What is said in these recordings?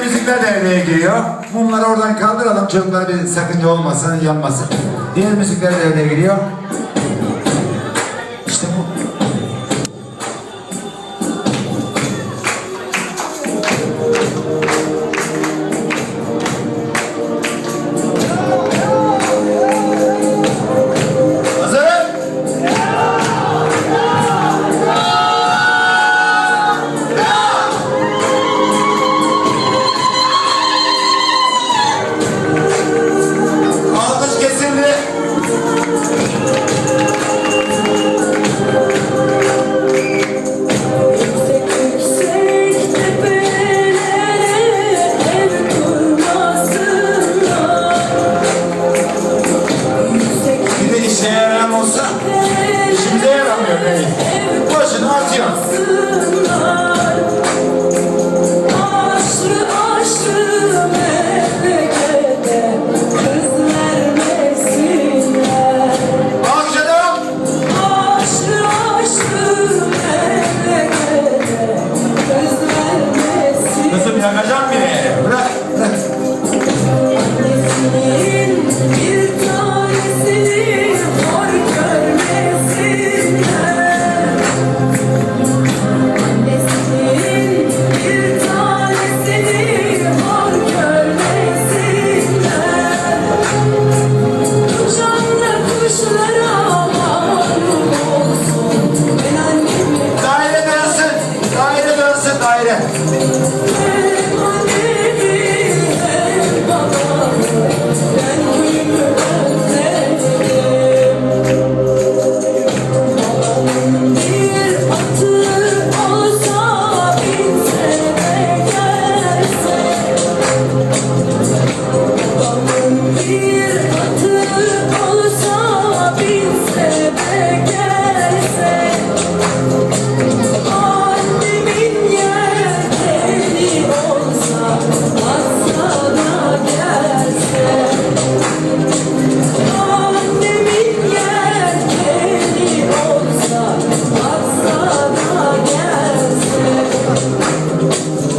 Belediye Müzikler Derneği giriyor. Mumları oradan kaldıralım. Çocuklara bir sakınca olmasın, yanmasın. Diğer Müzikler Derneği giriyor. Kızım yakacağım beni. Bırak, bırak. Música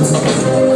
Música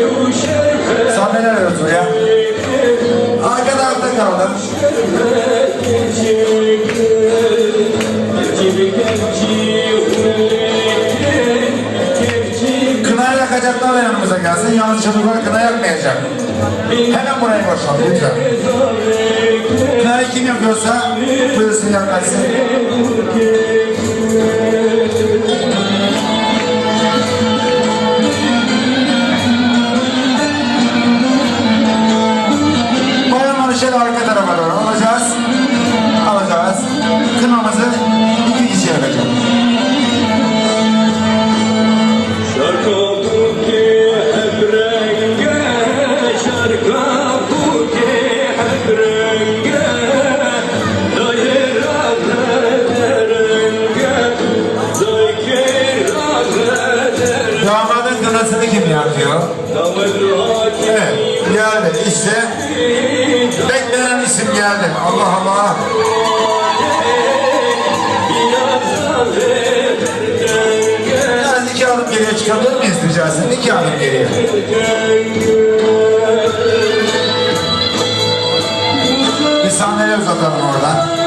Sen neler arıyorsun ya? Arkada arkada kaldım. Kına yakacaklar yanımıza gelsin. Yalnız çocuklar kına yakmayacak. Hemen burayı boşaltın lütfen. Kınayı kim yapıyorsa buyursun yaklaşsın. parasını kim yaratıyor? Evet, geldi işte. Beklenen isim geldi. Allah Allah. Yani iki adım geriye çıkabilir miyiz ricasını? İki adım geriye. Bir sahneye uzatalım oradan.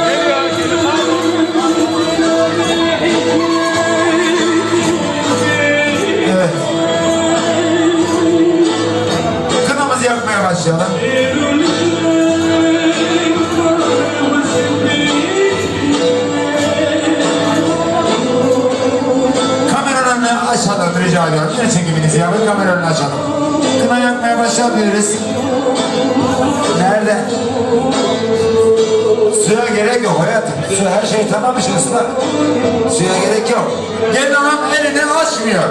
Yapın kameranın açalım. Kına yakmaya başlayabiliriz. Nerede? Suya gerek yok hayatım. Su her şey tamam işte ıslak. Suya gerek yok. Gelin hanım elini açmıyor.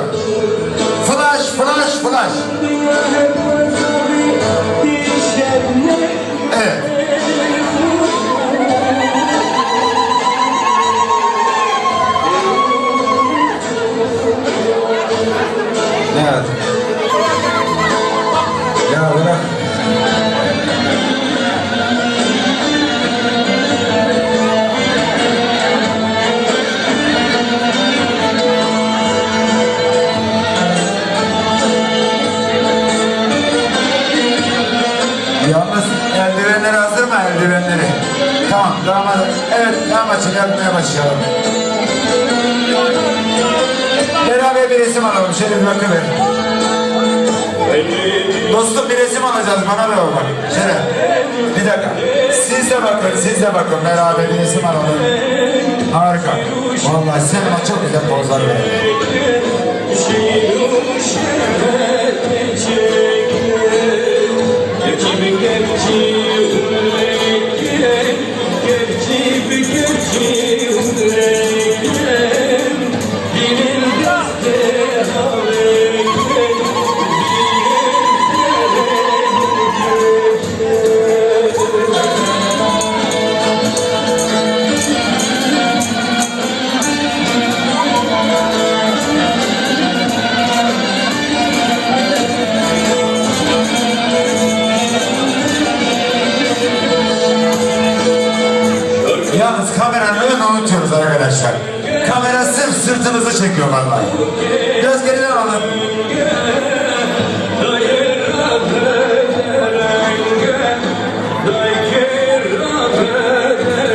Flash, flash, flash. Damatçım yapmaya başlayalım. Beraber bir resim alalım. Şöyle bir bakıver. Dostum bir resim alacağız bana da bak. Şöyle. Bir dakika. Siz de bakın, siz de bakın. Beraber bir resim alalım. Harika. Vallahi sen çok güzel pozlar verdin. Önünü unutuyoruz arkadaşlar. Kamera sırf sırtınızı çekiyor vallahi. Biraz geriden alın.